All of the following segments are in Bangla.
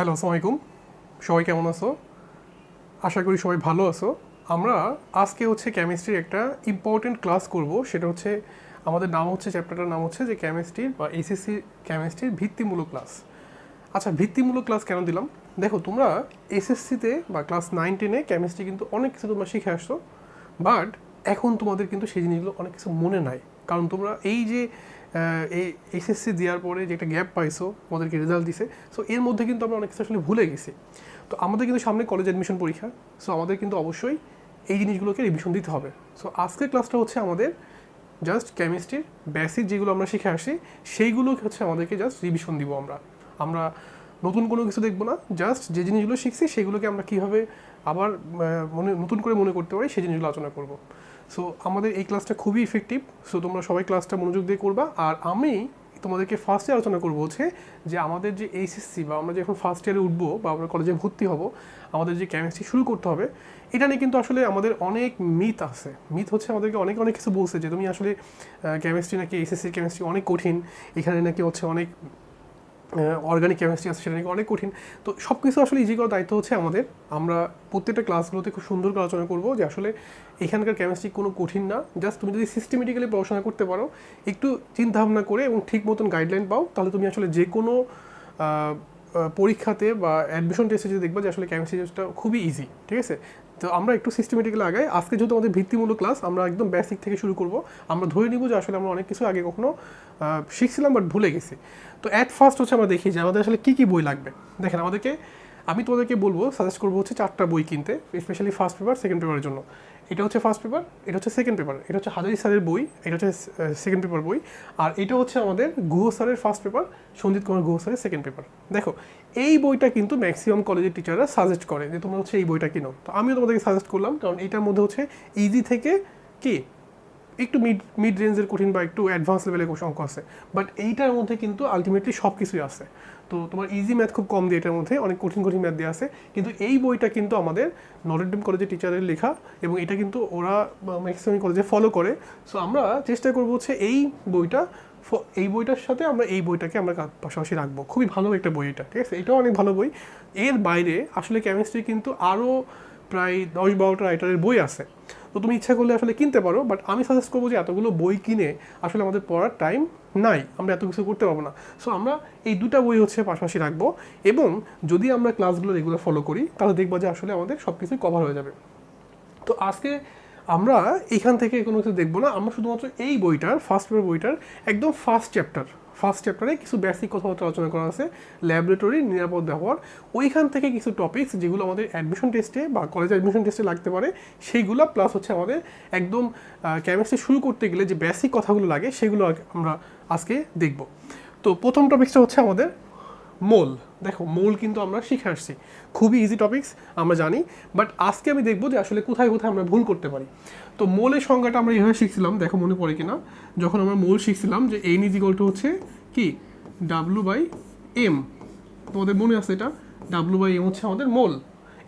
হ্যালো, আসসালামু সবাই কেমন আছো? আশা করি সবাই ভালো আছো। আমরা আজকে হচ্ছে কেমিস্ট্রির একটা ইম্পর্টেন্ট ক্লাস করব। সেটা হচ্ছে আমাদের নাম হচ্ছে চ্যাপ্টারটার নাম হচ্ছে যে কেমিস্ট্রির বা এইচএসসি কেমিস্ট্রির ভিত্তিমূলক ক্লাস আচ্ছা ভিত্তিমূলক ক্লাস কেন দিলাম? দেখো, তোমরা এসএসসিতে বা ক্লাস নাইন টেনে কেমিস্ট্রি কিন্তু অনেক কিছু তোমরা শিখে আসছো। বাট এখন তোমাদের কিন্তু সেই জিনিসগুলো অনেক কিছু মনে নাই। কারণ তোমরা এই যে এই এসএসসি দেওয়ার পরে যে একটা গ্যাপ পাইছো আমাদেরকে রেজাল্ট দিছে। সো এর মধ্যে কিন্তু আমরা অনেক কিছু আসলে ভুলে গেছি। তো আমাদের কিন্তু সামনে কলেজ অ্যাডমিশন পরীক্ষা। সো আমাদের কিন্তু অবশ্যই এই জিনিসগুলোকে রিভিশন দিতে হবে। সো আজকের ক্লাসটা হচ্ছে আমাদের জাস্ট কেমিস্ট্রির বেসিক যেগুলো আমরা শিখে আসি সেইগুলোকে হচ্ছে আমাদেরকে জাস্ট রিভিশন দিব আমরা। আমরা নতুন কোনো কিছু দেখব না জাস্ট যে জিনিসগুলো শিখছি, সেগুলোকে আমরা কীভাবে আবার মনে, নতুন করে মনে করতে পারি, সেই জিনিসগুলো আলোচনা করব। সো আমাদের এই ক্লাসটা খুবই ইফেক্টিভ সো তোমরা সবাই ক্লাসটা মনোযোগ দিয়ে করবা। আর আমি তোমাদেরকে ফার্স্টে আলোচনা করব হচ্ছে যে আমাদের যে এইচএসসি বা আমরা যখন ফার্স্ট ইয়ারে উঠবো বা আমরা কলেজে ভর্তি হব, আমাদের যে কেমিস্ট্রি শুরু করতে হবে, এটা নিয়ে কিন্তু আসলে আমাদের অনেক মিথ আছে। মিথ হচ্ছে আমাদেরকে অনেক অনেক কিছু বলছে যে তুমি আসলে কেমিস্ট্রি নাকি এইচএসসি কেমিস্ট্রি অনেক কঠিন। এখানে নাকি হচ্ছে অনেক অর্গানিক কেমিস্ট্রি আছে, সেটা নাকি অনেক কঠিন। তো সব কিছু আসলে ইজি করার দায়িত্ব হচ্ছে আমাদের। আমরা প্রত্যেকটা ক্লাসগুলোতে খুব সুন্দর আলোচনা করব যে আসলে এখানকার কেমিস্ট্রি কোনো কঠিন না। জাস্ট তুমি যদি সিস্টেমেটিক্যালি পড়াশোনা করতে পারো, একটু চিন্তা ভাবনা করে এবং ঠিক মতন গাইডলাইন পাও, তাহলে তুমি আসলে যে কোনো পরীক্ষাতে বা অ্যাডমিশন টেস্টে যদি দেখবা যে আসলে কেমিস্ট্রি টেস্টটা খুবই ইজি ঠিক আছে? তো আমরা একটু সিস্টেমেটিক্যালি আগাই। আজকে যেহেতু আমাদের ভিত্তিমূলক ক্লাস আমরা একদম বেসিক থেকে শুরু করব। আমরা ধরে নিব যে আসলে আমরা অনেক কিছু আগে কখনো শিখছিলাম বাট ভুলে গেছি। তো অ্যাট ফার্স্ট হচ্ছে আমরা দেখি যে আমাদের আসলে কী কী বই লাগবে। দেখেন আমাদেরকে আমি তোমাদেরকে বলব সাজেস্ট করব হচ্ছে চারটা বই কিনতে স্পেশালি ফার্স্ট পেপার সেকেন্ড পেপারের জন্য। এটা হচ্ছে ফার্স্ট পেপার এটা হচ্ছে সেকেন্ড পেপার এটা হচ্ছে হাজারি স্যারের বই, এটা হচ্ছে সেকেন্ড পেপার বই, আর এটা হচ্ছে আমাদের গুহ স্যারের ফার্স্ট পেপার সঞ্জিত কুমার গুহ স্যারের সেকেন্ড পেপার দেখো, এই বইটা কিন্তু ম্যাক্সিমাম কলেজের টিচাররা সাজেস্ট করে যে তোমরা হচ্ছে এই বইটা কিনো। তো আমিও তোমাদেরকে সাজেস্ট করলাম, কারণ এটার মধ্যে হচ্ছে ইজি থেকে কি? একটু মিড মিড রেঞ্জের কঠিন বা একটু অ্যাডভান্স লেভেলের অঙ্ক আছে। বাট এইটার মধ্যে কিন্তু আলটিমেটলি সব কিছুই আছে। তো তোমার ইজি ম্যাথ খুব কম দিয়ে এটার মধ্যে, অনেক কঠিন কঠিন ম্যাথ দেওয়া আছে। কিন্তু এই বইটা কিন্তু আমাদের নরেডম কলেজের টিচারের লেখা এবং এটা কিন্তু ওরা ম্যাক্সিমাম কলেজে ফলো করে। সো আমরা চেষ্টা করব হচ্ছে এই বইটা এই বইটার সাথে আমরা এই বইটাকে আমরা পাশাপাশি রাখব। খুবই ভালো একটা বই এটা, ঠিক আছে? এটাও অনেক ভালো বই। এর বাইরে আসলে কেমিস্ট্রি কিন্তু আরও প্রায় দশ, বারোটা রাইটারের বই আছে। তো তুমি ইচ্ছা করলে আসলে কিনতে পারো বাট আমি সাজেস্ট করব যে এতগুলো বই কিনে আসলে আমাদের পড়ার টাইম নাই, আমরা এত কিছু করতে পারব না। সো আমরা এই দুটা বই হচ্ছে পাশাপাশি রাখব এবং যদি আমরা ক্লাসগুলো রেগুলার ফলো করি, তাহলে দেখব যে আসলে আমাদের সব কিছুই কভার হয়ে যাবে। তো আজকে আমরা এখান থেকে কোনো কিছু দেখব না, আমরা শুধুমাত্র এই বইটার ফার্স্ট পেপার বইটার, একদম ফার্স্ট চ্যাপ্টার ফার্স্ট চ্যাপ্টারে কিছু বেসিক কথাবার্তা আলোচনা করা আছে ল্যাবরেটরি নিরাপদ ব্যবহার। ওইখান থেকে কিছু টপিক্স যেগুলো আমাদের অ্যাডমিশন টেস্টে বা কলেজ অ্যাডমিশন টেস্টে লাগতে পারে, সেইগুলো প্লাস হচ্ছে আমাদের একদম কেমিস্ট্রি শুরু করতে গেলে যে বেসিক কথাগুলো লাগে, সেগুলো আমরা আজকে দেখব। তো প্রথম টপিক্সটা হচ্ছে আমাদের মোল। দেখো, মোল কিন্তু আমরা শিখে আসছি। খুবই ইজি টপিকস আমরা জানি বাট আজকে আমি দেখব যে আসলে কোথায় কোথায় আমরা ভুল করতে পারি। তো মোলের সংজ্ঞাটা আমরা এইভাবে শিখছিলাম, দেখো মনে পড়ে কিনা। যখন আমরা মোল শিখছিলাম যে এন ইজ টু হচ্ছে কি? ডাব্লু বাই এম তোমাদের মনে আছে এটা? ডাব্লু বাই এম হচ্ছে আমাদের মোল।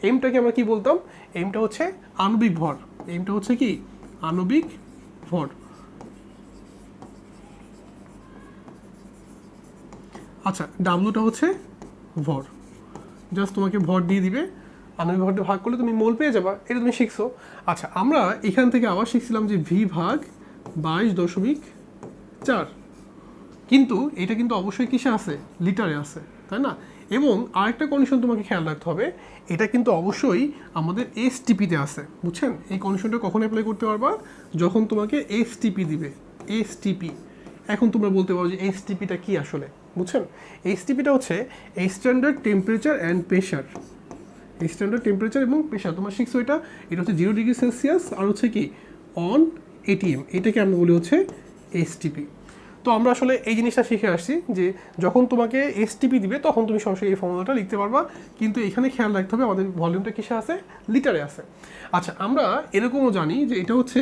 এমটাকে আমরা কি বলতাম? এমটা হচ্ছে আণবিক ভর। এমটা হচ্ছে কি? আণবিক ভর। আচ্ছা ডাব্লুটা হচ্ছে ভর। জাস্ট তোমাকে ভর দিয়ে দিবে। আণবিক ভরটা ভাগ করলে তুমি মোল পেয়ে যাবা। এটা তুমি শিখছো। আচ্ছা আমরা এখান থেকে আবার শিখছিলাম যে ভি ভাগ বাইশ দশমিক চার। কিন্তু এটা কিন্তু অবশ্যই কিসে আছে? লিটারে আছে, তাই না? এবং আরেকটা কন্ডিশন তোমাকে খেয়াল রাখতে হবে, এটা কিন্তু অবশ্যই আমাদের এস এসটিপিতে আছে। বুঝছেন? এই কন্ডিশনটা কখন অ্যাপ্লাই করতে পারবা? যখন তোমাকে এস এসটিপি দিবে। এস এসটিপি এখন তোমরা বলতে পারো যে এসটিপিটা কি আসলে? বুঝছেন? এসটিপিটা হচ্ছে এই স্ট্যান্ডার্ড টেম্পারেচার অ্যান্ড প্রেশার এই স্ট্যান্ডার্ড টেম্পারেচার এবং প্রেশার তোমার শিখছো এটা এটা হচ্ছে জিরো ডিগ্রি সেলসিয়াস আর হচ্ছে কি অন এটিএম এটাকে আমরা বলি হচ্ছে এসটিপি তো আমরা আসলে এই জিনিসটা শিখে আসছি যে যখন তোমাকে এসটিপি দিবে, তখন তুমি সরাসরি এই ফর্মুলাটা লিখতে পারবা। কিন্তু এখানে খেয়াল রাখতে হবে আমাদের ভলিউমটা কিসে আছে? লিটারে আছে। আচ্ছা আমরা এরকমও জানি যে এটা হচ্ছে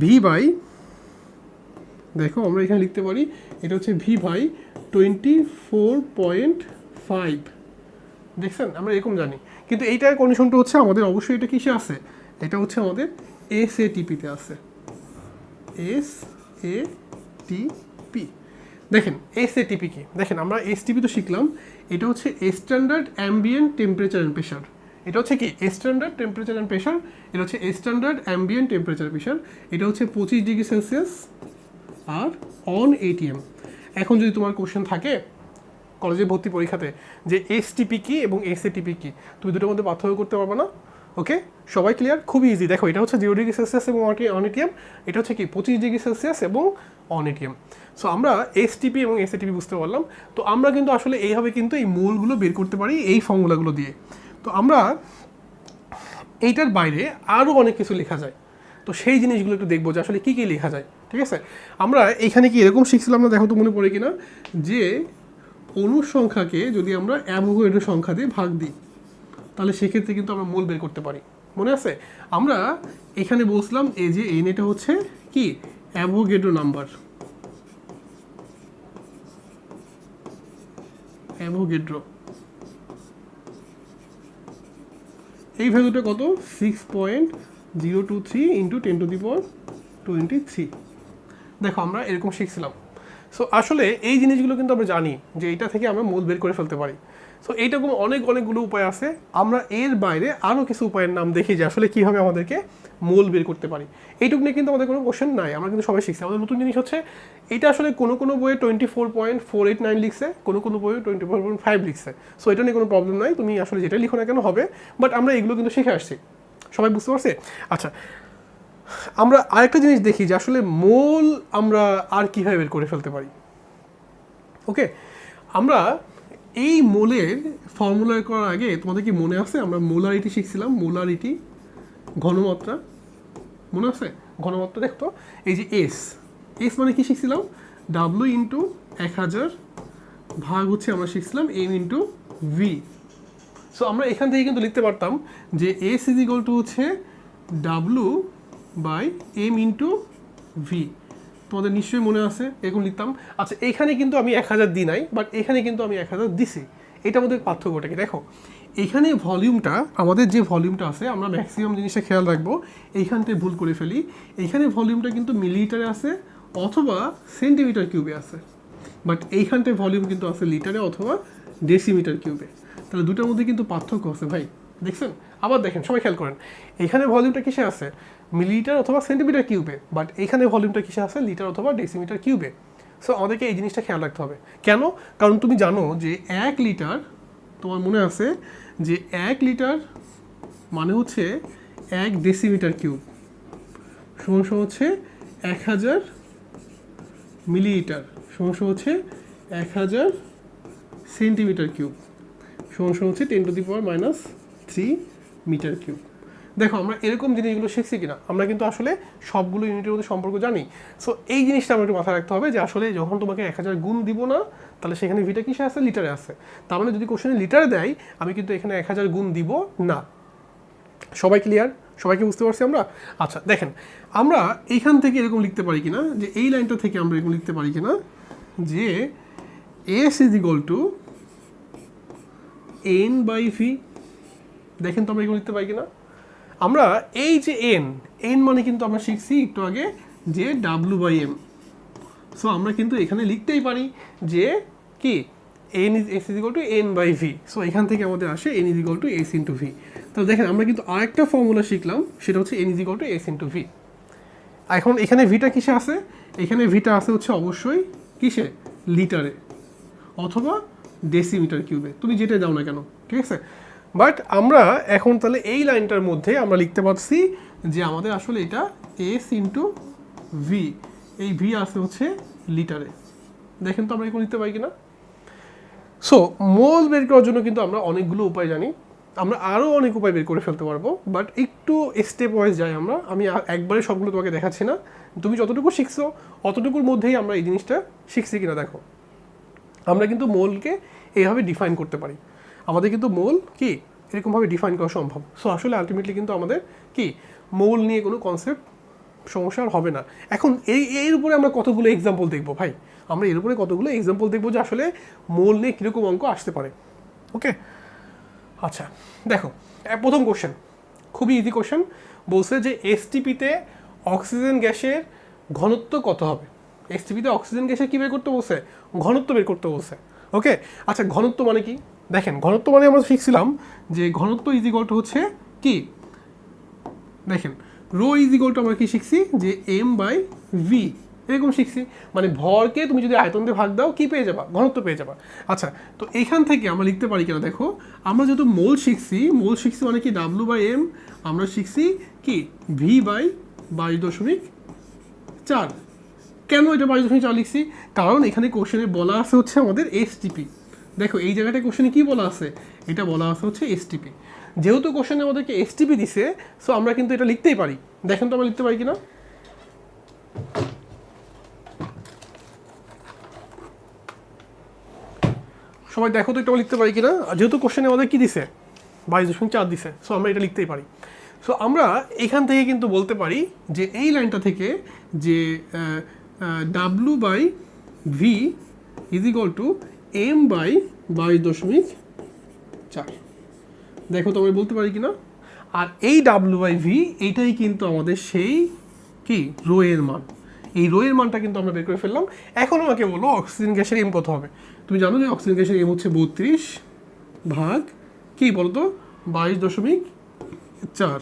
ভি বাই দেখো আমরা এখানে লিখতে পারি, এটা হচ্ছে V by twenty four point five দেখছেন? আমরা এরকম জানি। কিন্তু এইটার কন্ডিশনটা হচ্ছে আমাদের অবশ্যই এটা কিসে আছে? এটা হচ্ছে আমাদের এস এ টিপিতে আছে। এস এ টি পি দেখেন এসএটিপি কি? দেখেন, আমরা এসটিপি তো শিখলাম। এটা হচ্ছে standard ambient temperature and pressure এটা হচ্ছে কি? স্ট্যান্ডার্ড টেম্পারেচার অ্যান্ড প্রেশার এটা হচ্ছে স্ট্যান্ডার্ড অ্যাম্বিয়েন্ট টেম্পারেচার প্রেশার এটা হচ্ছে পঁচিশ ডিগ্রি সেলসিয়াস। আর অন এটিএম এখন যদি তোমার কোশ্চেন থাকে কলেজে ভর্তি পরীক্ষাতে যে এসটিপি কি এবং এসএটিপি কি, তুমি দুটোর মধ্যে পার্থক্য করতে পারবে না ওকে সবাই ক্লিয়ার খুবই ইজি দেখো, এটা হচ্ছে জিরো ডিগ্রি সেলসিয়াস এবং অন এটিএম এটা হচ্ছে কি? পঁচিশ ডিগ্রি সেলসিয়াস এবং অন এটিএম সো আমরা এসটিপি এবং এস এসএটিপি বুঝতে পারলাম। তো আমরা কিন্তু আসলে এইভাবে কিন্তু এই মূলগুলো বের করতে পারি এই ফর্মুলাগুলো দিয়ে। তো আমরা এইটার বাইরে আরও অনেক কিছু লেখা যায়। তো সেই জিনিসগুলো একটু দেখব যে আসলে কী কী লেখা যায়। ঠিক আছে? আমরা এইখানে কি এরকম শিখছিলাম না? দেখো তো মনে পড়ে কিনা? যে অনুসংখ্যাকে যদি আমরা অ্যাভোগেড্রো সংখ্যা দিয়ে ভাগ দিই, তাহলে সেক্ষেত্রে কিন্তু আমরা মূল বের করতে পারি। মনে আছে? আমরা এখানে বলছিলাম এই যে এন এটা হচ্ছে কি? অ্যাভোগেড্রো নাম্বার অ্যাভোগেড্রো এই ভ্যালুটা কত? Six point zero two three into ten to the power twenty three দেখো, আমরা এরকম শিখছিলাম। সো আসলে এই জিনিসগুলো কিন্তু আমরা জানি যে এটা থেকে আমরা মূল বের করে ফেলতে পারি। সো এইরকম অনেক, অনেকগুলো উপায় আছে। আমরা এর বাইরে আরও কিছু উপায়ের নাম দেখি যে আসলে কীভাবে আমাদেরকে মূল বের করতে পারি। এইটুকু নিয়ে কিন্তু আমাদের কোনো কোশ্চেন নাই, আমরা কিন্তু সবাই শিখছি। আমাদের নতুন জিনিস হচ্ছে, এটা আসলে কোনো কোনো বইয়ে twenty four point four eight nine লিখছে, কোনো কোনো বইয়ে টোয়েন্টি ফোর পয়েন্ট ফাইভ লিখছে। সো এটা নিয়ে কোনো প্রবলেম নাই, তুমি আসলে যেটা লিখো না কেন হবে বাট আমরা এগুলো কিন্তু শিখে আসছি। সবাই বুঝতে পারছে? আচ্ছা আমরা আরেকটা জিনিস দেখি যে আসলে মোল আমরা আর কীভাবে বের করে ফেলতে পারি? ওকে আমরা এই মোলের ফর্মুলা করার আগে তোমাদের কি মনে আছে? আমরা মোলারিটি শিখছিলাম মোলারিটি ঘনমাত্রা। মনে আছে? ঘনমাত্রা দেখতো এই যে এস এস মানে কি শিখছিলাম? ডাব্লু ইন্টু এক হাজার ভাগ হচ্ছে আমরা শিখছিলাম এম ইন্টু ভি সো আমরা এখান থেকে কিন্তু লিখতে পারতাম যে এস ইজ ইকুয়াল টু হচ্ছে W by M into V. তোমাদের নিশ্চয়ই মনে আছে, এরকম লিখতাম। আচ্ছা এখানে কিন্তু আমি এক হাজার দিই নাই বাট এখানে কিন্তু আমি এক হাজার দিছি। এটা আমাদের পার্থক্যটা কি? দেখো, এখানে ভলিউমটা, আমাদের যে ভলিউমটা আছে, আমরা ম্যাক্সিমাম জিনিসটা খেয়াল রাখব। এইখানটায় ভুল করে ফেলি। এইখানে ভলিউমটা কিন্তু মিলিলিটারে আছে, অথবা সেন্টিমিটার কিউবে আছে। বাট এইখানটায় ভলিউম কিন্তু আছে লিটারে অথবা ডেসিমিটার কিউবে। তাহলে দুটোর মধ্যে কিন্তু পার্থক্য আছে ভাই। দেখছেন? আবার দেখেন, সবাই খেয়াল করেন। এখানে ভলিউমটা কিসে আছে? মিলিলিটার অথবা সেন্টিমিটার কিউবে বাট এখানে ভলিউমটা কিসে আছে? লিটার অথবা ডেসিমিটার কিউবে। সো আমাদেরকে এই জিনিসটা খেয়াল রাখতে হবে। কেন? কারণ তুমি জানো যে এক লিটার, তোমার মনে আছে যে এক লিটার মানে হচ্ছে এক ডেসিমিটার কিউব। সমান হচ্ছে এক হাজার মিলিলিটার। সমান হচ্ছে এক হাজার সেন্টিমিটার কিউব। সমান হচ্ছে ten to the power minus three metre cube. দেখো, আমরা এরকম জিনিসগুলো শিখছি কিনা? আমরা কিন্তু আসলে সবগুলো ইউনিটের মধ্যে সম্পর্ক জানি। সো এই জিনিসটা আমার একটু মাথায় রাখতে হবে যে আসলে যখন তোমাকে এক হাজার গুণ দিব না, তাহলে সেখানে ভিটা কিসে আছে? লিটারে আছে। তার মানে যদি কোশ্চেনে লিটারে দেয়, আমি কিন্তু এখানে এক হাজার গুণ দিব না। সবাই ক্লিয়ার সবাইকে বুঝতে পারছি আমরা? আচ্ছা দেখেন, আমরা এইখান থেকে এরকম লিখতে পারি কিনা? যে এই লাইনটা থেকে আমরা এরকম লিখতে পারি কিনা? যে S is equal to N by V দেখেন তো আমরা এগুলো লিখতে পারি কিনা? আমরা এই যে এন এন মানে কিন্তু আমরা শিখছি একটু আগে যে ডাব্লু বাই এম সো আমরা কিন্তু এখানে লিখতেই পারি যে কি? N is S is to N by V so এখান থেকে আমাদের আসে N is to S into V তাহলে দেখেন, আমরা কিন্তু আরেকটা ফর্মুলা শিখলাম, সেটা হচ্ছে N is to S into V এখন এখানে ভিটা কিসে আছে? এখানে ভিটা আছে হচ্ছে অবশ্যই কিসে? লিটারে, অথবা ডেসিমিটার কিউবে তুমি যেটা দাও না কেন, ঠিক আছে? বাট আমরা এখন তাহলে এই লাইনটার মধ্যে আমরা লিখতে পারছি যে আমাদের আসলে এটা এস ইন্টু ভি এই ভি আসে হচ্ছে লিটারে দেখেন তো আমরা এখন লিখতে পারি কিনা? সো মোল বের করার জন্য কিন্তু আমরা অনেকগুলো উপায় জানি। আমরা আরও অনেক উপায় বের করে ফেলতে পারব বাট একটু স্টেপ ওয়াইজ যাই আমরা। আমি একবারে সবগুলো তোমাকে দেখাচ্ছি না। তুমি যতটুকু শিখছো, অতটুকুর মধ্যেই আমরা এই জিনিসটা শিখছি কিনা দেখো। আমরা কিন্তু মোলকে এইভাবে ডিফাইন করতে পারি। আমাদের কিন্তু মোল কি? এরকমভাবে ডিফাইন করা সম্ভব। সো আসলে আলটিমেটলি কিন্তু আমাদের কি? মোল নিয়ে কোনো কনসেপ্ট সমস্যা আর হবে না। এখন এই, এর উপরে আমরা কতগুলো এক্সাম্পল দেখব ভাই? আমরা এর উপরে কতগুলো এক্সাম্পল দেখব যে আসলে মোল নিয়ে কীরকম অঙ্ক আসতে পারে? ওকে আচ্ছা দেখো প্রথম কোশ্চেন খুবই ইজি কোশ্চেন বলছে যে এসটিপিতে অক্সিজেন গ্যাসের ঘনত্ব কত হবে? এসটিপিতে অক্সিজেন গ্যাসে কী বের করতে বলছে? ঘনত্ব বের করতে বলছে। ওকে আচ্ছা ঘনত্ব মানে কি? দেখেন, ঘনত্ব মানে আমরা শিখছিলাম যে ঘনত্ব ইজ ইকুয়াল টু হচ্ছে কি? দেখেন রো ইজ ইকুয়াল টু আমরা কি শিখছি? যে এম বাই ভি এরকম শিখছি। মানে ভরকে তুমি যদি আয়তন দিয়ে ভাগ দাও, কি পেয়ে যাবা? ঘনত্ব পেয়ে যাবা। আচ্ছা তো এখান থেকে আমরা লিখতে পারি কিনা দেখো, আমরা যেহেতু মোল শিখছি মোল শিখছি মানে কি? ডাব্লু বাই এম আমরা শিখছি কি? ভি বাই বাইশ দশমিক চার। কেন এটা বাইশ দশমিক চার লিখছি? কারণ এখানে কোশ্চেনে বলা আছে হচ্ছে আমাদের এসটিপি দেখো, এই জায়গাটা কোশ্চেনে কি বলা আছে? এটা বলা আছে হচ্ছে এসটিপি যেহেতু কোশ্চেনে আমাদেরকে এসটিপি দিছে সো আমরা কিন্তু এটা লিখতেই পারি। দেখেন তো আমরা লিখতে পারি কিনা? সবাই দেখো তো এটা আমরা লিখতে পারি কিনা? যেহেতু কোশ্চেনে আমাদের কি দিছে? বাইশ দশমিক চার দিছে সো আমরা এটা লিখতেই পারি। সো আমরা এখান থেকে কিন্তু বলতে পারি যে এই লাইনটা থেকে যে W by V is equal to M by বাইশ দশমিক চার। দেখো তো আমি বলতে পারি কিনা? আর এই ডাব্লু বাই ভি এইটাই কিন্তু আমাদের সেই কি? রো এর মান। এই রো এর মানটা কিন্তু আমরা বের করে ফেললাম। এখন আমাকে বলো অক্সিজেন গ্যাসের এম কত হবে? তুমি জানো যে অক্সিজেন গ্যাসের এম হচ্ছে বত্রিশ ভাগ কি বলতো? বাইশ দশমিক চার।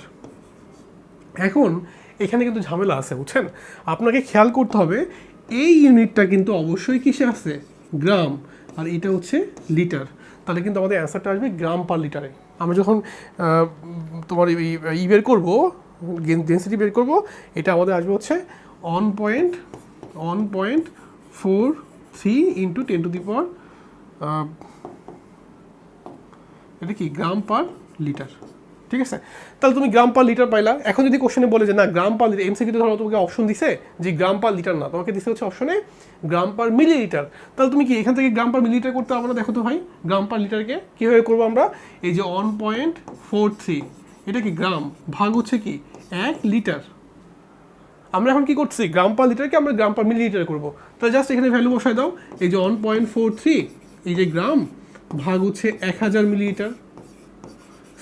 এখন এখানে কিন্তু ঝামেলা আছে, বুঝছেন? আপনাকে খেয়াল করতে হবে, এই ইউনিটটা কিন্তু অবশ্যই কিসে আছে? গ্রাম। আর এটা হচ্ছে লিটার। তাহলে কিন্তু আমাদের অ্যান্সারটা আসবে গ্রাম পার লিটারে। আমরা যখন তোমার ই বের করব ডেন্সিটি বের করব, এটা আমাদের আসবে হচ্ছে one point one point four three into ten to the power এটা কি? Gram per litre. ঠিক আছে? তাহলে তুমি গ্রাম পার লিটার পাইলা। এখন যদি কোশ্চেনে বলে যে, না গ্রাম পার লিটার এমসিকিউতে ধরো তোমাকে অপশন দিছে যে গ্রাম পার লিটার না, তোমাকে দিছে হচ্ছে অপশনে গ্রাম পার মিলি লিটার তাহলে তুমি কি এখান থেকে গ্রাম পার মিলি লিটার করতে পারব না? দেখো তো ভাই গ্রাম পার লিটারকে কীভাবে করব আমরা? এই যে ওয়ান পয়েন্ট ফোর থ্রি এটা কি গ্রাম ভাগ হচ্ছে কি? এক লিটার আমরা এখন কি করছি গ্রাম পার লিটারকে আমরা গ্রাম পার মিলি লিটার করব। তাহলে জাস্ট এখানে ভ্যালু বসায় দাও। এই যে ওয়ান পয়েন্ট ফোর থ্রি এই যে গ্রাম ভাগ হচ্ছে এক হাজার মিলিলিটার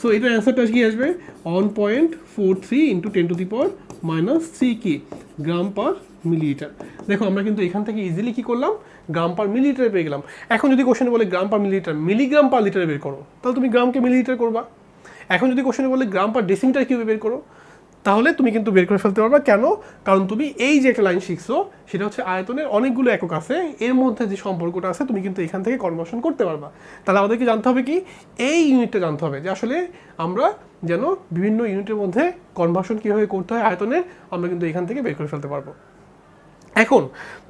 সো এটার অ্যান্সারটা কি আসবে? One point four three into ten to the power minus three K gram per millilitre দেখো, আমরা কিন্তু এখান থেকে ইজিলি কী করলাম? গ্রাম পার মিলিলিটার পেয়ে গেলাম। এখন যদি কোশ্চেনে বলে গ্রাম পার মিলিলিটার মিলিগ্রাম পার লিটারে বের করো, তাহলে তুমি গ্রামকে মিলিলিটার করবা? এখন যদি কোশ্চেনে বলে গ্রাম পার ডেসিমিটার কীভাবে বের করো তাহলে তুমি কিন্তু বের করে ফেলতে পারবা। কেন? কারণ তুমি এই যে একটা লাইন শিখছো, সেটা হচ্ছে আয়তনের অনেকগুলো একক আছে। এর মধ্যে যে সম্পর্কটা আছে, তুমি কিন্তু এখান থেকে কনভার্সন করতে পারবা। তাহলে আমাদেরকে জানতে হবে কি? এই ইউনিটটা জানতে হবে যে আসলে আমরা যেন বিভিন্ন ইউনিটের মধ্যে কনভার্সন কীভাবে করতে হয় আয়তনের, আমরা কিন্তু এখান থেকে বের করে ফেলতে পারব। এখন,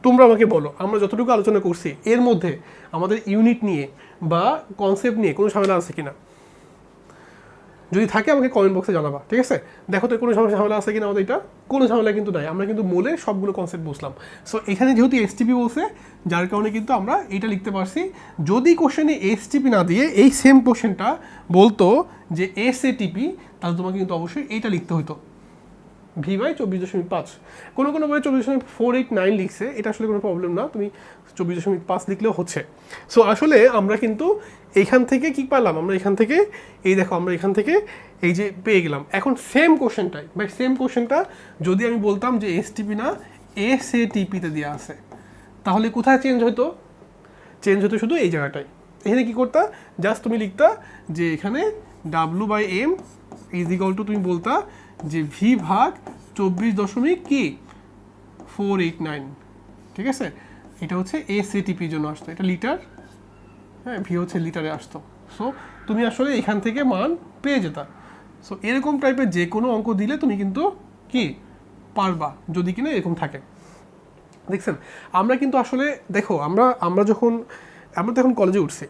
তোমরা আমাকে বলো, আমরা যতটুকু আলোচনা করছি, এর মধ্যে আমাদের ইউনিট নিয়ে বা কনসেপ্ট নিয়ে কোনো ঝামেলা আছে কিনা? যদি থাকে, আমাকে কমেন্ট বক্সে জানাবা, ঠিক আছে? দেখো তো কোনো সমস্যা ঝামেলা আছে কিনা আমাদের এটা? কোনো ঝামেলা কিন্তু নাই। আমরা কিন্তু মোলে সবগুলো কনসেপ্ট বুঝলাম। সো এখানে যেহেতু এস এসটিপি বলছে, যার কারণে কিন্তু আমরা এটা লিখতে পারছি। যদি কোশ্চেনে এসটিপি না দিয়ে এই সেম কোশ্চেনটা বলতো যে এস এটিপি তাহলে তোমাকে কিন্তু অবশ্যই এইটা লিখতে হতো ভি বাই চব্বিশ দশমিক পাঁচ। কোনো কোনো বই চব্বিশ দশমিক ফোর এইট নাইন লিখছে, এটা আসলে কোনো প্রবলেম না। তুমি চব্বিশ দশমিক পাঁচ লিখলেও হচ্ছে। সো আসলে আমরা কিন্তু এইখান থেকে কি পেলাম আমরা এখান থেকে, এই দেখো আমরা এখান থেকে এই যে পেয়ে গেলাম। এখন সেম কোশ্চেনটাই বাট সেম কোশ্চেনটা যদি আমি বলতাম যে এস টিপি না এস এ টিপিতে দেওয়া আছে, তাহলে কোথায় চেঞ্জ হতো চেঞ্জ হতো শুধু এই জায়গাটায় এখানে কি করতা? জাস্ট তুমি লিখতা যে এখানে W by M is to তুমি বলতা যে ভি ভাগ চব্বিশ দশমিক কি? ফোর এইট নাইন ঠিক আছে? এটা হচ্ছে এসএটিপির জন্য আসতো এটা লিটার হ্যাঁ ভি হচ্ছে লিটারে আসতো। সো তুমি আসলে এখান থেকে মান পেয়ে যেতা। সো এরকম টাইপের যে কোনো অঙ্ক দিলে তুমি কিন্তু কি? পারবা, যদি কিনা এরকম থাকে। দেখছেন, আমরা কিন্তু আসলে, দেখো, আমরা আমরা যখন, আমরা তো এখন কলেজে উঠছি।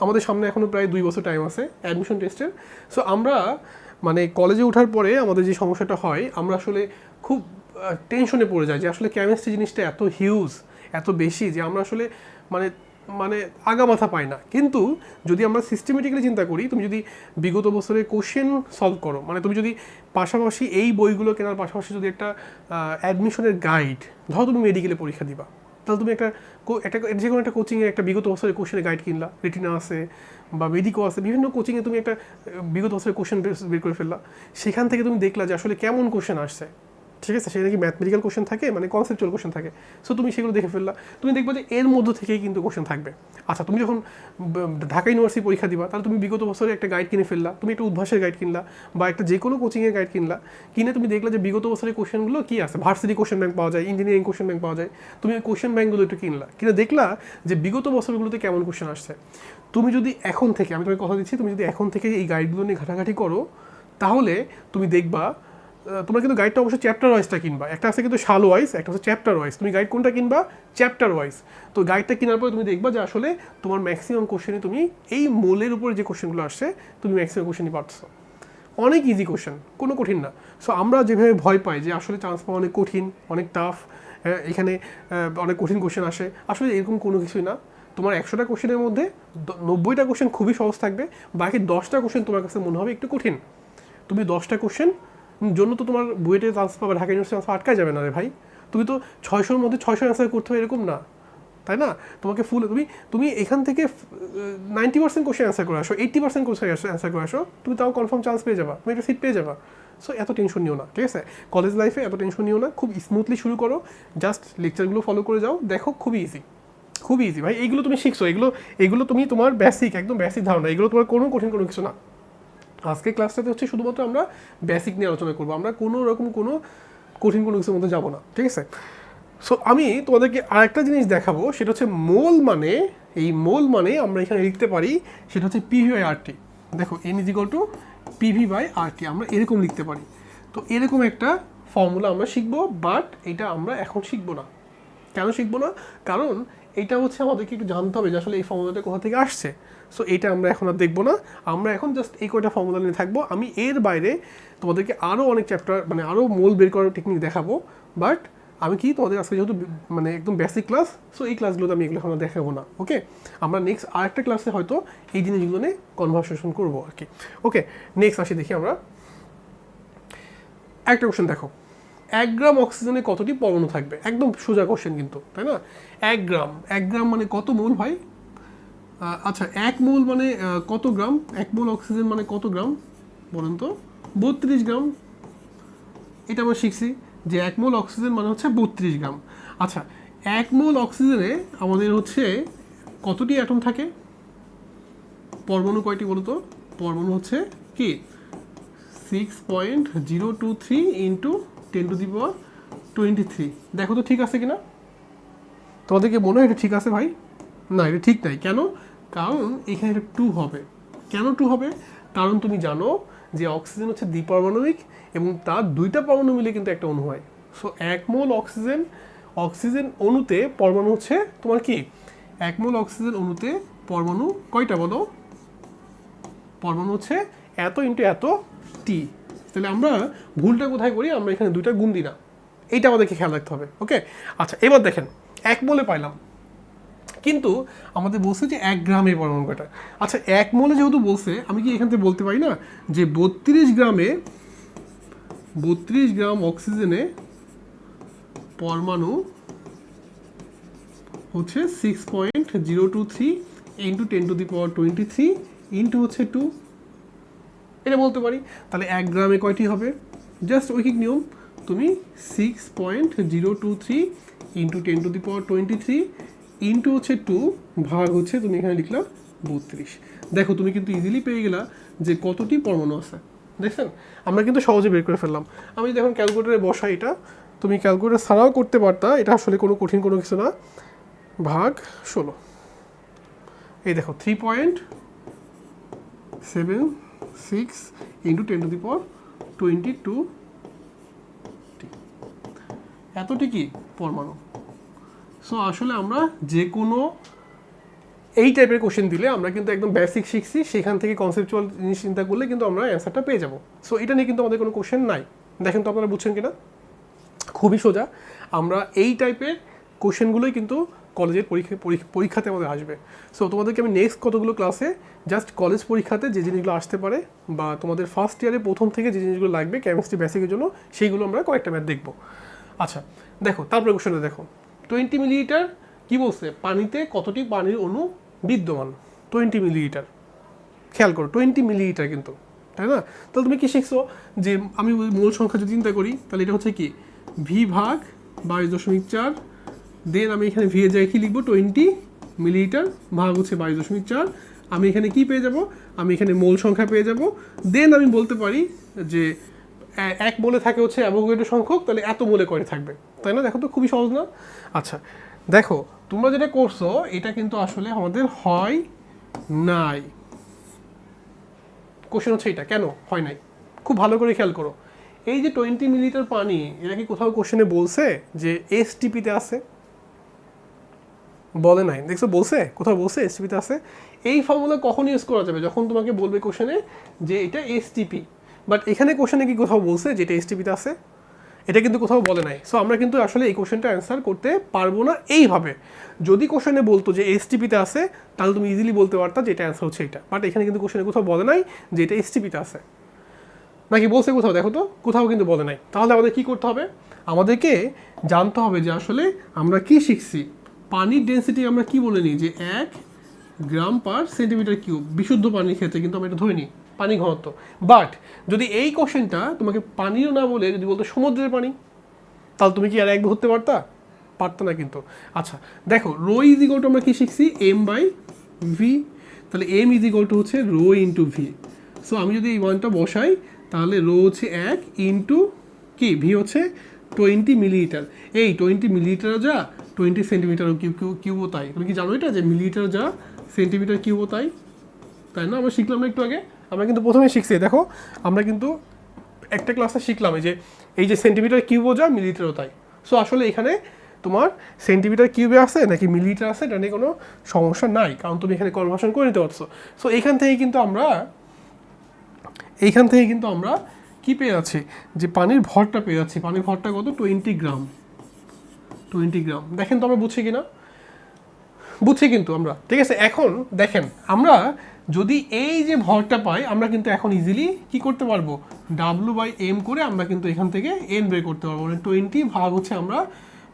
আমাদের সামনে এখনও প্রায় দুই বছর টাইম আছে অ্যাডমিশন টেস্টের সো আমরা মানে কলেজে ওঠার পরে আমাদের যে সমস্যাটা হয়, আমরা আসলে খুব টেনশনে পড়ে যাই যে আসলে কেমিস্ট্রি জিনিসটা এত হিউজ এত বেশি যে আমরা আসলে মানে মানে আগা মাথা পাই না। কিন্তু যদি আমরা সিস্টেমেটিক্যালি চিন্তা করি, তুমি যদি বিগত বছরে কোশ্চেন সলভ করো মানে তুমি যদি পাশাপাশি এই বইগুলো কেনার পাশাপাশি যদি একটা অ্যাডমিশনের গাইড ধরো তুমি মেডিকেলে পরীক্ষা দিবা, তাহলে তুমি একটা একটা, যে কোনো একটা কোচিংয়ে একটা বিগত বছরের কোশ্চেনের গাইড কিনলা রেটিনা আছে বা মেডিকো আছে, বিভিন্ন কোচিংয়ে তুমি একটা বিগত বছরের কোশ্চেন বের করে ফেললা। সেখান থেকে তুমি দেখলা যে আসলে কেমন কোশ্চেন আসছে। ঠিক আছে, সেখানে কি ম্যাথমেটিক্যাল কোশ্চেন থাকে? মানে কনসেপচুয়াল কোশ্চেন থাকে। সো তুমি সেগুলো দেখে ফেললা। তুমি দেখবে যে এর মধ্য থেকেই কিন্তু কোশ্চেন থাকবে। আচ্ছা তুমি যখন ঢাকা ইউনিভার্সিটি পরীক্ষা দিবা, তাহলে তুমি বিগত বছরে একটা গাইড কিনে ফেললা। তুমি একটা উদ্ভাসের গাইড কিনলা, বা একটা যে কোনো কোচিংয়ের গাইড কিনলা। কিনে তুমি দেখলা যে বিগত বছরের কোশ্চেনগুলো কি আছে? ভার্সিটি কোশ্চেন ব্যাংক পাওয়া যায় ইঞ্জিনিয়ারিং কোশ্চেন ব্যাংক পাওয়া যায়। তুমি ওই কোশ্চেন ব্যাংকগুলো একটু কিনলা। কিনে দেখলা যে বিগত বছরগুলোতে কেমন কোশ্চেন আসছে। তুমি যদি এখন থেকে, আমি তোমাকে কথা দিচ্ছি, তুমি যদি এখন থেকে এই গাইডগুলো নিয়ে ঘাটাঘাটি করো, তাহলে তুমি দেখবা তোমরা কিন্তু গাইডটা অবশ্যই চ্যাপ্টার ওয়াইজটা কিনবা। একটা আছে কিন্তু শাল ওয়াইজ একটা হচ্ছে চ্যাপ্টার ওয়াইজ তুমি গাইড কোনটা কিনবা? চ্যাপ্টার ওয়াইজ তো গাইডটা কেনার পরে তুমি দেখবা যে আসলে তোমার ম্যাক্সিমাম কোশ্চেনে তুমি এই মোলের উপরে যে কোশ্চেনগুলো আসছে, তুমি ম্যাক্সিমাম কোশ্চেনই পারছ। অনেক ইজি কোশ্চেন কোনো কঠিন না। সো আমরা যেভাবে ভয় পাই যে আসলে চান্স পাওয়া অনেক কঠিন, অনেক টাফ এখানে অনেক কঠিন কোশ্চেন আসে, আসলে এরকম কোনো কিছুই না। তোমার একশোটা কোশ্চেনের মধ্যে নব্বইটা কোশ্চেন খুবই সহজ থাকবে, বাকি দশটা কোশ্চেন তোমার কাছে মনে হবে একটু কঠিন। তুমি দশটা কোশ্চেন জন্য তো তোমার বুয়েটে চান্স পাবে, ঢাকা ইউনিভার্সিটি চান্স আটকায় যাবে না রে ভাই। তুমি তো ছয়শোর মধ্যে ছয়শো অ্যান্সার করতে হবে এরকম না। তাই না? তোমাকে ফুল তুমি তুমি এখান থেকে নাইনটি পার্সেন্ট কোশ্চেন অ্যান্সার করে আসো এইট্টি পার্সেন্ট কোশ্চেন অ্যান্সার করে আসো, তুমি তাও কনফার্ম চান্স পেয়ে যাবা, তুমি একটা সিট পেয়ে যাবা। সো এত টেনশন নিও না, ঠিক আছে? কলেজ লাইফে এত টেনশন নিও না, খুব স্মুথলি শুরু করো জাস্ট লেকচারগুলো ফলো করে যাও, দেখো খুবই ইজি খুবই ইজি ভাই। এইগুলো তুমি শিখছো, এগুলো এগুলো তুমি তোমার বেসিক একদম বেসিক ধারণা, এগুলো তোমার কোনো কঠিন কোনো কিছু না। আজকে ক্লাসটাতে হচ্ছে শুধুমাত্র আমরা বেসিক নিয়ে আলোচনা করব। আমরা কোনো রকম কোনো কঠিন কোনো কিছুর মধ্যে যাব না, ঠিক আছে? সো আমি তোমাদেরকে আরেকটা জিনিস দেখাবো, সেটা হচ্ছে মোল মানে এই মোল মানে আমরা এখানে লিখতে পারি, সেটা হচ্ছে পিভি বাই আর টি দেখো N is equal to PV by R T আমরা এরকম লিখতে পারি। তো এরকম একটা ফর্মুলা আমরা শিখব বাট এটা আমরা এখন শিখব না। কেন শিখব না? কারণ এটা হচ্ছে আমাদেরকে একটু জানতে হবে যে আসলে এই ফর্মুলাটা কোথা থেকে আসছে। সো এটা আমরা এখন আর দেখব না। আমরা এখন জাস্ট এই কয়টা ফর্মুলা নিয়ে থাকব। আমি এর বাইরে তোমাদেরকে আরও অনেক চ্যাপ্টার মানে আরও মোল বের করার টেকনিক দেখাবো। বাট আমি কি, তোমাদের আজকে যেহেতু মানে একদম বেসিক ক্লাস সো এই ক্লাসগুলোতে আমি এগুলো এখন দেখাবো না। ওকে আমরা নেক্সট আরেকটা ক্লাসে হয়তো এই জিনিসগুলো নিয়ে কনভারসেশন করব আর কি। ওকে নেক্সট আসি দেখি আমরা। একটা কোশ্চেন দেখো। এক গ্রাম অক্সিজেনে কতটি পরমাণু থাকবে? একদম সোজা কোশ্চেন কিন্তু, তাই না? এক গ্রাম। এক গ্রাম মানে কত মোল ভাই? আচ্ছা এক মোল মানে কত গ্রাম? এক মোল অক্সিজেন মানে কত গ্রাম? বলুন তো। বত্রিশ গ্রাম। এটা আমরা শিখছি যে এক মোল অক্সিজেন মানে হচ্ছে বত্রিশ গ্রাম। আচ্ছা এক মোল অক্সিজেনে আমাদের হচ্ছে কতটি অ্যাটম থাকে? পরমাণু কয়টি বলো তো? পরমাণু হচ্ছে কি? Six point zero two three into ten to the power twenty three দেখো তো ঠিক আছে কিনা? তোমাদেরকে মনে হয় এটা ঠিক আছে ভাই? না, এটা ঠিক নাই। কেন? কারণ এখানে এটা টু হবে। কেন টু হবে? কারণ তুমি জানো যে অক্সিজেন হচ্ছে দ্বিপারমাণবিক এবং তার দুইটা পরমাণু মিলে কিন্তু একটা অণু হয়। সো এক মোল অক্সিজেন অক্সিজেন অণুতে পরমাণু হচ্ছে তোমার কি? এক মোল অক্সিজেন অণুতে পরমাণু কয়টা বলো? পরমাণু হচ্ছে এত ইন্টু এত টি তাহলে আমরা ভুলটা কোথায় করি? আমরা এখানে দুইটা গুণ দিই না। এইটা আমাদেরকে খেয়াল রাখতে হবে ওকে আচ্ছা এবার দেখেন, এক মোলে পাইলাম। কিন্তু আমাদের বলছে যে এক গ্রামে পরমাণু কয়টা আচ্ছা এক মলে যেহেতু বলছে, আমি কি এখান থেকে বলতে পারি না? যে বত্রিশ গ্রামে, বত্রিশ গ্রাম অক্সিজেনে পরমাণু হচ্ছে six point zero two three into ten to the power twenty three into হচ্ছে টু এটা বলতে পারি। তাহলে এক গ্রামে কয়টি হবে? জাস্ট ঐকিক নিয়ম। তুমি six point zero two three into ten to the power twenty three into হচ্ছে টু ভাগ হচ্ছে তুমি এখানে লিখলা বত্রিশ। দেখো, তুমি কিন্তু ইজিলি পেয়ে গেলা যে কতটি পরমাণু আছে। দেখছেন? আমরা কিন্তু সহজে বের করে ফেললাম। আমি যদি এখন ক্যালকুলেটারে বসাই এটা, তুমি ক্যালকুলেটার ছাড়াও করতে পারতা, এটা আসলে কোনো কঠিন কোনো কিছু না। ভাগ ষোলো। এই দেখো three point seven six into ten to the power twenty two এতটি কি? পরমাণু। সো আসলে আমরা যে কোনো এই টাইপের কোশ্চেন দিলে আমরা কিন্তু একদম বেসিক শিখছি, সেখান থেকে কনসেপচুয়াল জিনিস চিন্তা করলে কিন্তু আমরা অ্যান্সারটা পেয়ে যাব। সো এটা নিয়ে কিন্তু আমাদের কোনো কোশ্চেন নাই। দেখেন তো আপনারা বুঝছেন কিনা? খুবই সোজা। আমরা এই টাইপের কোশ্চেনগুলোই কিন্তু কলেজের পরীক্ষা, পরীক্ষা- পরীক্ষাতে আমাদের আসবে। সো তোমাদেরকে আমি নেক্সট কতগুলো ক্লাসে জাস্ট কলেজ পরীক্ষাতে যে জিনিসগুলো আসতে পারে বা তোমাদের ফার্স্ট ইয়ারে প্রথম থেকে যে জিনিসগুলো লাগবে কেমিস্ট্রি বেসিকের জন্য, সেইগুলো আমরা কয়েকটা ম্যাথ দেখব। আচ্ছা দেখো, তারপরে কোশ্চেনটা দেখো। টোয়েন্টি মিলিলিটার, কী বলছে? পানিতে কতটি পানির অণু বিদ্যমান? Twenty millilitre. খেয়াল করো, টোয়েন্টি মিলিলিটার কিন্তু, তাই না? তাহলে তুমি কি শিখছো? যে আমি মূল সংখ্যা যদি চিন্তা করি, তাহলে এটা হচ্ছে কি? ভি ভাগ বাইশ দশমিক চার দেন আমি এখানে ভিএ যাই কি লিখব? টোয়েন্টি মিলিলিটার ভাগ হচ্ছে বাইশ দশমিক চার। আমি এখানে কি পেয়ে যাব? আমি এখানে মোল সংখ্যা পেয়ে যাব। দেন আমি বলতে পারি যে এক মোলে থাকে হচ্ছে অ্যাভোগাড্রো সংখ্যক, তাহলে এত মোলে করে থাকবে? তাই না? দেখো তো, খুবই সহজ না? আচ্ছা দেখো, তোমরা যেটা করছ, এটা কিন্তু আসলে আমাদের হয় নাই। কোশ্চেন হচ্ছে এটা, কেন হয় নাই? খুব ভালো করে খেয়াল করো। এই যে টোয়েন্টি মিলিলিটার পানি এটা কি কোথাও কোশ্চেনে বলছে যে এসটিপিতে আছে? বলে নাই। দেখছ, বলছে? কোথাও বলছে এসটিপিতে আছে? এই ফর্মুলা কখন ইউজ করা যাবে? যখন তোমাকে বলবে কোশ্চেনে যে এটা এসটিপি বাট এখানে কোশ্চেনে কি কোথাও বলছে যে এটা এসটিপিতে আছে? এটা কিন্তু কোথাও বলে নাই। সো আমরা কিন্তু আসলে এই কোশ্চেনটা অ্যান্সার করতে পারব না এইভাবে। যদি কোশ্চেনে বলতো যে এসটিপিতে আছে, তাহলে তুমি ইজিলি বলতে পারতা যে এটা অ্যান্সার হচ্ছে এটা। বাট এখানে কিন্তু কোশ্চেনে কোথাও বলে নাই যে এটা এসটিপিতে আছে। নাকি বলছে কোথাও, দেখো তো, কোথাও কিন্তু বলে নাই। তাহলে আমাদের কি করতে হবে? আমাদেরকে জানতে হবে যে আসলে আমরা কি শিখছি। পানির ডেন্সিটি আমরা কি বলে নিই? যে এক গ্রাম পার সেন্টিমিটার কিউব বিশুদ্ধ পানির ক্ষেত্রে কিন্তু আমরা এটা ধরে নিই। পানি ঘনত্ব। বাট যদি এই কোশ্চেনটা তোমাকে পানিও না বলে যদি বলতো সমুদ্রের পানি, তাহলে তুমি কি আর এক ধরতে পারতা? পারতো না কিন্তু। আচ্ছা দেখো, রো ইজ ইকল টু আমরা কী শিখছি? এম বাই ভি তাহলে এম ইজ ইকল টু হচ্ছে রো ইন্টু ভি সো আমি যদি এই ওয়ানটা বসাই, তাহলে রো হচ্ছে এক ইন্টু কি? ভি হচ্ছে টোয়েন্টি মিলিলিটার এই টোয়েন্টি মিলিলিটার যা টোয়েন্টি সেন্টিমিটার কিউ কিউ কিউবও তাই। তুমি কি জানো এটা? যে মিলিলিটার যা সেন্টিমিটার কিউবও তাই? তাই না? আমরা শিখলাম না একটু আগে? আমরা কিন্তু প্রথমে শিখছি, দেখো, আমরা কিন্তু একটা ক্লাসে শিখলাম যে, এই যে সেন্টিমিটার কিউবও যা মিলিটারও তাই। সো আসলে এখানে তোমার সেন্টিমিটার কিউবে আছে নাকি মিলিলিটার আছে, এটা নিয়ে কোনো সমস্যা নাই, কারণ তুমি এখানে কনভার্সন করে নিতে পারছ। সো এখান থেকে কিন্তু আমরা এইখান থেকে কিন্তু আমরা কি পেয়ে যাচ্ছি? যে পানির ভরটা পেয়ে যাচ্ছি। পানির ভরটা কত? টোয়েন্টি গ্রাম টোয়েন্টি গ্রাম দেখেন তো আমরা বুঝছি কিনা? বুঝছি কিন্তু আমরা। ঠিক আছে, এখন দেখেন, আমরা যদি এই যে ভরটা পাই, আমরা কিন্তু এখন ইজিলি কি করতে পারব? ডাব্লু বাই এম করে আমরা কিন্তু এখান থেকে এন বের করতে পারব। মানে টোয়েন্টি ভাগ হচ্ছে আমরা,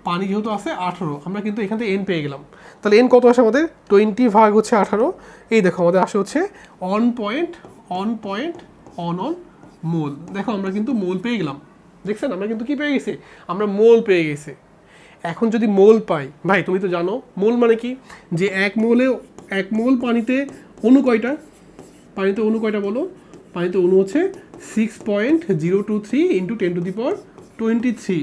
পানি যেহেতু আছে আঠারো, আমরা কিন্তু এখান থেকে এন পেয়ে গেলাম। তাহলে এন কত আসে আমাদের? টোয়েন্টি ভাগ হচ্ছে আঠারো। এই দেখো, আমাদের আসে হচ্ছে one point one point one one mole দেখো, আমরা কিন্তু মোল পেয়ে গেলাম। দেখছেন? আমরা কিন্তু কি পেয়ে গেছি? আমরা মোল পেয়ে গেছি। এখন যদি মোল পাই, ভাই, তুমি তো জানো মোল মানে কি? যে এক মোলে এক মোল পানিতে অণু কয়টা? পানিতে অণু কয়টা বলো? পানিতে অণু হচ্ছে six point zero two three into ten to the power twenty three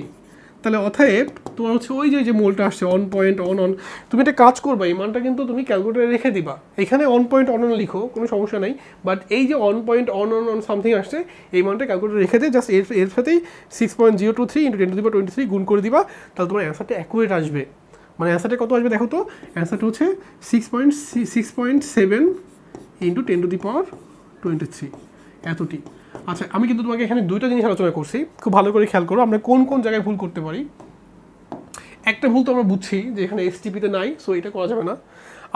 তাহলে অতএব তোমার হচ্ছে ওই যে যে মোলটা আসছে অন পয়েন্ট অন অন তুমি একটা কাজ করবা, এই মানটা কিন্তু তুমি ক্যালকুলেটারে রেখে দিবা। এখানে অন পয়েন্ট অন অন লিখো, কোনো সমস্যা নাই। বাট এই যে one point one one one something আসছে, এই মানটা ক্যালকুলেটারে রেখে দিয়ে জাস্ট এর এর সাথেই six point zero two three into ten to দিবা টোয়েন্টি থ্রি গুণ করে দিবা, তাহলে তোমার অ্যান্সারটা অ্যাকুরেট আসবে। মানে অ্যান্সারটা কত আসবে দেখো তো? অ্যান্সারটা হচ্ছে six point six point seven into ten to the power twenty three এতটি। আচ্ছা আমি কিন্তু তোমাকে এখানে দুইটা জিনিস আলোচনা করছি। খুব ভালো করে খেয়াল করো, আমরা কোন কোন জায়গায় ভুল করতে পারি। একটা ভুল তো আমরা বুঝছি যে এখানে এসটিপিতে নাই সো এটা করা যাবে না।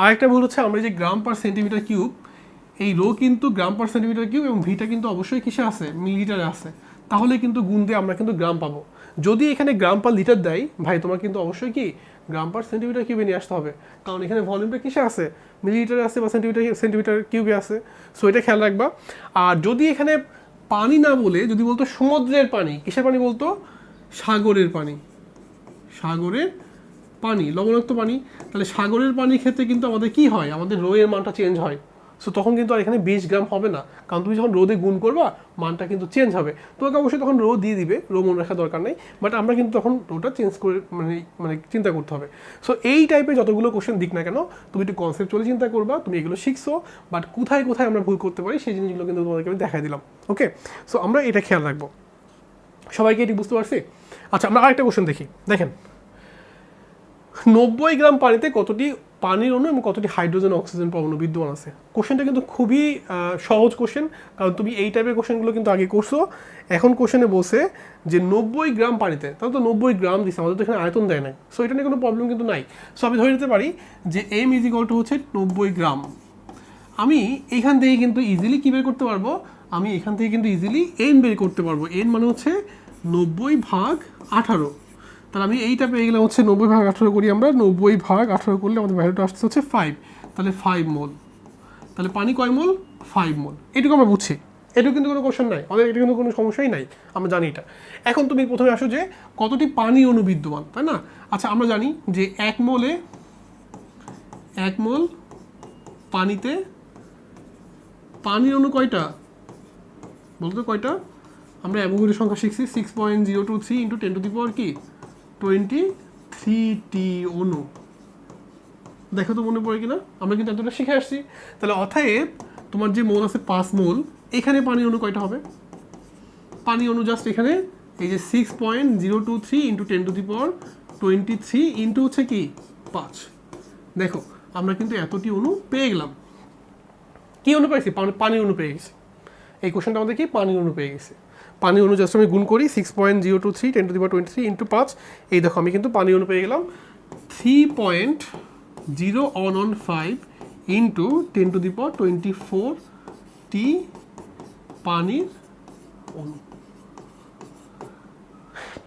আর একটা ভুল হচ্ছে আমরা যে গ্রাম পার সেন্টিমিটার কিউব এই রো কিন্তু গ্রাম পার সেন্টিমিটার কিউব এবং ভিটা কিন্তু অবশ্যই কিসে আছে? মিলিলিটারে আছে। তাহলে কিন্তু গুণ দিয়ে আমরা কিন্তু গ্রাম পাবো। যদি এখানে গ্রাম পার লিটার দেয়, ভাই, তোমার কিন্তু অবশ্যই কি গ্রাম পার সেন্টিমিটার কিউবে নিয়ে আসতে হবে। কারণ এখানে ভলিউমটা কিসে আছে? মিলিলিটারে আছে বা সেন্টিমিটার সেন্টিমিটার কিউবে আছে। সো এটা খেয়াল রাখবা। আর যদি এখানে পানি না বলে, যদি বলতো সমুদ্রের পানি, কিসের পানি বলতো? সাগরের পানি। সাগরের পানি, লবণাক্ত পানি। তাহলে সাগরের পানির ক্ষেত্রে কিন্তু আমাদের কি হয়? আমাদের রোয়ের মানটা চেঞ্জ হয়। সো তখন কিন্তু আর এখানে বিশ গ্রাম হবে না। কারণ তুমি যখন রোদে গুণ করবা, মানটা কিন্তু চেঞ্জ হবে। তোমাকে অবশ্যই তখন রো দিয়ে দিবে। রো মনে রাখার দরকার নেই। বাট আমরা কিন্তু তখন রোটা চেঞ্জ করে মানে মানে চিন্তা করতে হবে। সো এই টাইপের যতগুলো কোশ্চেন দিক না কেন, তুমি একটু কনসেপ্ট চলে চিন্তা করবা, তুমি এগুলো শিখছো বাট কোথায় কোথায় আমরা ভুল করতে পারি, সেই জিনিসগুলো কিন্তু তোমাদেরকে আমি দেখাই দিলাম। ওকে সো আমরা এটা খেয়াল রাখব। সবাইকে এটি বুঝতে পারছি? আচ্ছা আমরা আরেকটা কোশ্চেন দেখি। দেখেন। নব্বই গ্রাম পানিতে কতটি পানির অণু এবং কতটি হাইড্রোজেন, অক্সিজেন পরমাণু বিদ্যমান আছে? কোশ্চেনটা কিন্তু খুবই সহজ কোশ্চেন কারণ তুমি এই টাইপের কোশ্চেনগুলো কিন্তু আগে করছ। এখন কোশ্চেনে বসে যে নব্বই গ্রাম পানিতে, তাহলে তো নব্বই গ্রাম দিচ্ছে আমাদের তো এখানে আয়তন দেয় নাই। সো এটা নিয়ে কোনো প্রবলেম কিন্তু নাই। সো আমি ধরে নিতে পারি যে এম ইজ ইকুয়াল টু হচ্ছে নব্বই গ্রাম। আমি এখান থেকে কিন্তু ইজিলি কী বের করতে পারব? আমি এখান থেকে কিন্তু ইজিলি এন বের করতে পারব। এন মানে হচ্ছে নব্বই ভাগ আঠারো। তাহলে আমি এইটা পেয়ে গেলাম হচ্ছে নব্বই ভাগ আঠারো করি আমরা, নব্বই ভাগ আঠারো করলে আমাদের ভ্যালুটা আসতে হচ্ছে ফাইভ তাহলে ফাইভ মোল তাহলে পানি কয় মোল ফাইভ মোল এটুকু আমরা বুঝছি। এটা কিন্তু কোনো কোশ্চেন নাই। আমাদের এটা কিন্তু কোনো সমস্যাই নাই। আমরা জানি এটা। এখন তুমি প্রথমে আসো যে কতটি পানি অণু বিদ্যমান তাই না? আচ্ছা আমরা জানি যে এক মোলে এক মোল পানিতে পানির অণু কয়টা? বলতো কয়টা? আমরা অ্যাভোগাড্রো সংখ্যা শিখছি six point zero two three into ten to the power কি? টোয়েন্টি থ্রি টি অণু দেখো তো মনে পড়ে কিনা? আমরা কিন্তু এতটা শিখে আসছি। তাহলে অতএব তোমার যে মোল আছে পাঁচ মোল, এখানে পানি অণু কয়টা হবে? পানি অণু জাস্ট এখানে, এই যে six point zero two three into ten to the power twenty three into হচ্ছে কি? পাঁচ। দেখো, আমরা কিন্তু এতটি অণু পেয়ে গেলাম। কি অণু পেয়েছি পানি- অণু পেয়ে গেছি। এই কোশ্চেনটা আমাদের কি? পানি অণু পেয়ে গেছে। পানি অণু জাস্ট আমি গুণ করি six point zero two three ten to the power twenty three into পাঁচ। এই দেখো, আমি কিন্তু পানি অনু পেয়ে গেলাম। Three point zero one one five into ten to the power twenty four টি পানির অণু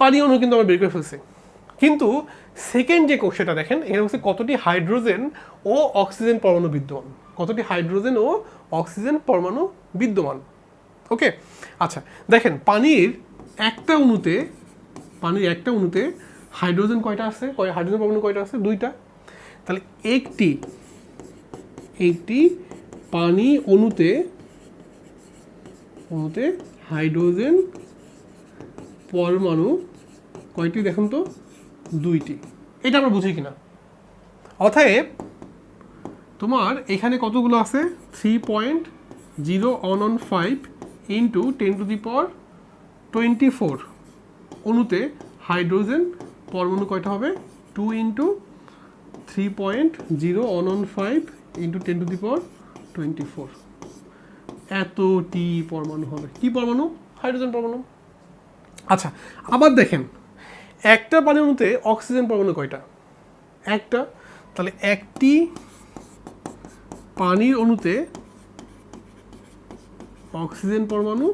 পানি অণু কিন্তু আমরা বের করে ফেলছি। কিন্তু সেকেন্ড যে কোশ্চেনটা দেখেন, এখানে হচ্ছে কতটি হাইড্রোজেন ও অক্সিজেন পরমাণু বিদ্যমান? কতটি হাইড্রোজেন ও অক্সিজেন পরমাণু বিদ্যমান? ওকে আচ্ছা দেখেন, পানির একটা অণুতে, পানির একটা অণুতে হাইড্রোজেন কয়টা আছে? কয় হাইড্রোজেন পরমাণু কয়টা আছে? দুইটা। তাহলে একটি একটি পানি অণুতে অণুতে হাইড্রোজেন পরমাণু কয়টি দেখুন তো? দুইটি। এটা আমরা বুঝি কিনা? অতএব, তোমার এখানে কতগুলো আছে? Three point zero one one five into ten to the power twenty four অণুতে হাইড্রোজেন পরমাণু কয়টা হবে? Two into three point zero one one five into ten to the power twenty four এতটি পরমাণু হবে। কি পরমাণু? হাইড্রোজেন পরমাণু। আচ্ছা আবার দেখেন, একটা পানি অণুতে অক্সিজেন পরমাণু কয়টা? একটা। তাহলে একটি পানির অণুতে অক্সিজেন পরমাণু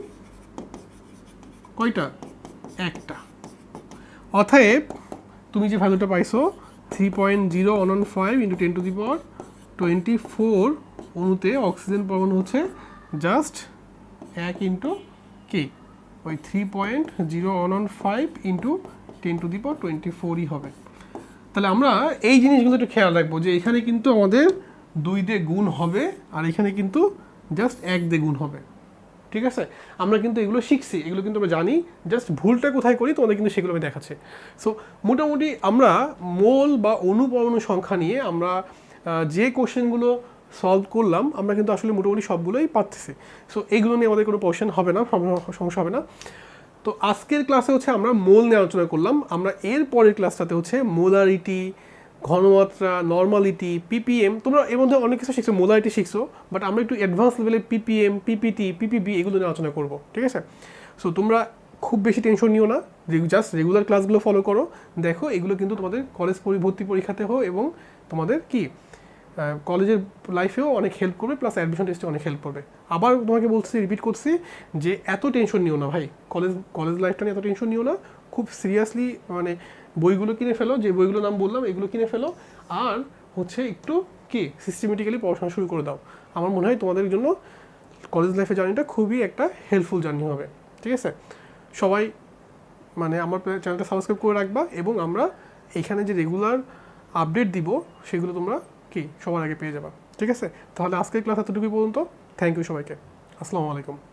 কয়টা? একটা। অতএব, তুমি যে ভ্যালুটা পাইছো three point zero one one five into ten to the power twenty four অণুতে অক্সিজেন পরমাণু হচ্ছে জাস্ট এক ইন্টু কি ওই three point zero one one five into ten to the power twenty ফোরই হবে। তাহলে আমরা এই জিনিসগুলো একটু খেয়াল রাখব যে এখানে কিন্তু আমাদের দুই দিয়ে গুণ হবে আর এখানে কিন্তু জাস্ট এক দিয়ে গুণ হবে। ঠিক আছে? আমরা কিন্তু এগুলো শিখছি, এগুলো কিন্তু আমরা জানি জাস্ট ভুলটা কোথায় করি তোমাদের কিন্তু সেগুলো আমি দেখাচ্ছে। সো মোটামুটি আমরা মোল বা অণু পরমাণু সংখ্যা নিয়ে আমরা যে কোশ্চেনগুলো সলভ করলাম, আমরা কিন্তু আসলে মোটামুটি সবগুলোই পাচ্ছি সো এইগুলো নিয়ে আমাদের কোনো কোশ্চেন হবে না, সম- সমস্যা হবে না। তো আজকের ক্লাসে হচ্ছে আমরা মোল নিয়ে আলোচনা করলাম। আমরা এর পরের ক্লাসটাতে হচ্ছে মোলারিটি ঘনমাত্রা নর্মালিটি পিপিএম তোমরা এর মধ্যে অনেক কিছু শিখছো মোলারিটি শিখছো বাট আমরা একটু অ্যাডভান্স লেভেলে পিপিএম পিপিটি পিপিবি এগুলো নিয়ে আলোচনা করব, ঠিক আছে? সো তোমরা খুব বেশি টেনশন নিও না জাস্ট রেগুলার ক্লাসগুলো ফলো করো, দেখো এগুলো কিন্তু তোমাদের কলেজ ভর্তি পরীক্ষাতে হোক এবং তোমাদের কি কলেজের লাইফেও অনেক হেল্প করবে প্লাস অ্যাডমিশন টেস্টে অনেক হেল্প করবে। আবার তোমাকে বলছি রিপিট করছি, যে এত টেনশন নিও না ভাই কলেজ কলেজ লাইফটা নিয়ে এত টেনশন নিও না, খুব সিরিয়াসলি মানে বইগুলো কিনে ফেলো, যে বইগুলোর নাম বললাম, এগুলো কিনে ফেলো। আর হচ্ছে একটু কি সিস্টেমেটিক্যালি পড়াশোনা শুরু করে দাও। আমার মনে হয় তোমাদের জন্য কলেজ লাইফের জার্নিটা খুবই একটা হেল্পফুল জার্নি হবে। ঠিক আছে? সবাই মানে আমার চ্যানেলটা সাবস্ক্রাইব করে রাখবা এবং আমরা এখানে যে রেগুলার আপডেট দিব, সেগুলো তোমরা কি, সবার আগে পেয়ে যাবা। ঠিক আছে? তাহলে আজকের ক্লাস এতটুকুই পর্যন্ত। থ্যাংক ইউ সবাইকে। আসসালামু আলাইকুম।